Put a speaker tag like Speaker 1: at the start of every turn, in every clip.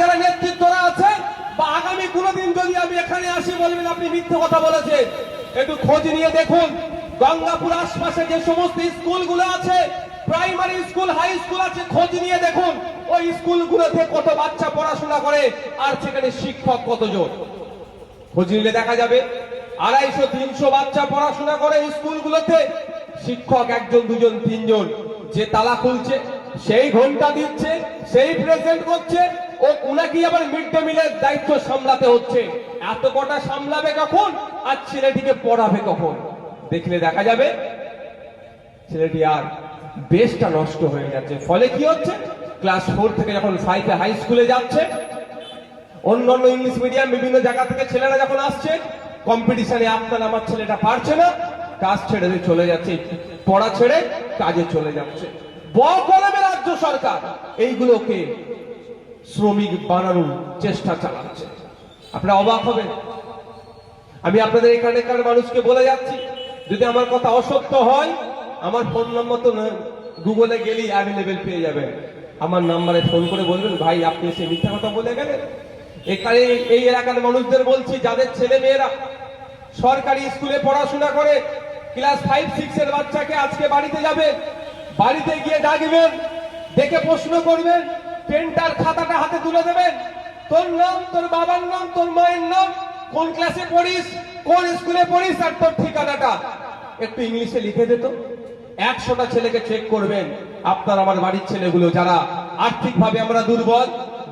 Speaker 1: যারা নেতৃত্বরা আছে বা আগামী কোনোদিন যদি আমি এখানে আসি বলবেন, আপনি মিথ্যে কথা বলেছেন। একটু খোঁজ নিয়ে দেখুন, গঙ্গাপুর আশপাশে যে সমস্ত স্কুলগুলো আছে, প্রাইমারি স্কুল, হাই স্কুল আছে, খোঁজ নিয়ে দেখুন। ওই স্কুলগুলোতে কত বাচ্চা পড়াশোনা করে, আর সেখানে শিক্ষক কতজন? খোঁজ নিলে দেখা যাবে, আড়াইশো, তিনশো বাচ্চা পড়াশোনা করে স্কুলগুলোতে, শিক্ষক একজন, দুজন, তিনজন। যে তালা খুলছে, সেই ঘণ্টা দিচ্ছে, সেই প্রেজেন্ট করছে ও উনাকি আবার মিড ডে মিলের দায়িত্ব সামলাতে হচ্ছে? এত কটা সামলাবে কখন? আর ছেলেটিকে পড়াবে কখন? দেখলে দেখা যাবে, ছেলেটি আর বেশটা নষ্ট হয়ে যাচ্ছে। ফলে কি হচ্ছে? ক্লাস ফোর থেকে যখন ফাইভে হাই স্কুলে যাচ্ছে, অন্যান্য ইংলিশ মিডিয়াম বিভিন্ন জায়গা থেকে ছেলেরা যখন আসছে কম্পিটিশনে আপনার আমার ছেলেটা পারছে না কাজ ছেড়ে দিয়ে চলে যাচ্ছে। পড়া ছেড়ে কাজে চলে যাচ্ছে। ব কলমে রাজ্য সরকার, এইগুলোকে শ্রমিক বানানোর চেষ্টা চালাচ্ছে। আপনারা অবাক হবেন। আমি আপনাদের এখানকার মানুষকে বলে যাচ্ছি, যদি আমার কথা অসত্য হয়, আমার ফোন নম্বর তো গুগলে গেলেই অ্যাভেলেবেল পেয়ে যাবেন। আমার নাম্বারে ফোন করে বলবেন, ভাই, আপনি এসে মিথ্যা কথা বলে গেলেন? এখানে এই এলাকার মানুষদের বলছি, যাদের ছেলে মেয়েরা সরকারি স্কুলে পড়াশোনা করে ক্লাস ফাইভ সিক্স এর বাচ্চাকে আজকে বাড়িতে যাবে বাড়িতে গিয়ে ডাকবেন, দেখে প্রশ্ন করবেন পেনটার খাতাটা হাতে তুলে দেবেন। তোর নাম, তোর বাবার নাম, তোর মায়ের নাম, কোন ক্লাসে পড়িস, কোন স্কুলে পড়িস, আর তোর ঠিকানাটা। একটু ইংলিশে লিখে দিত একশোটা ছেলেকে চেক করবেন। আপনার, আমার বাড়ির ছেলেগুলো যারা আর্থিকভাবে আমরা দুর্বল,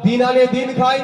Speaker 1: দিন আনে দিন খাই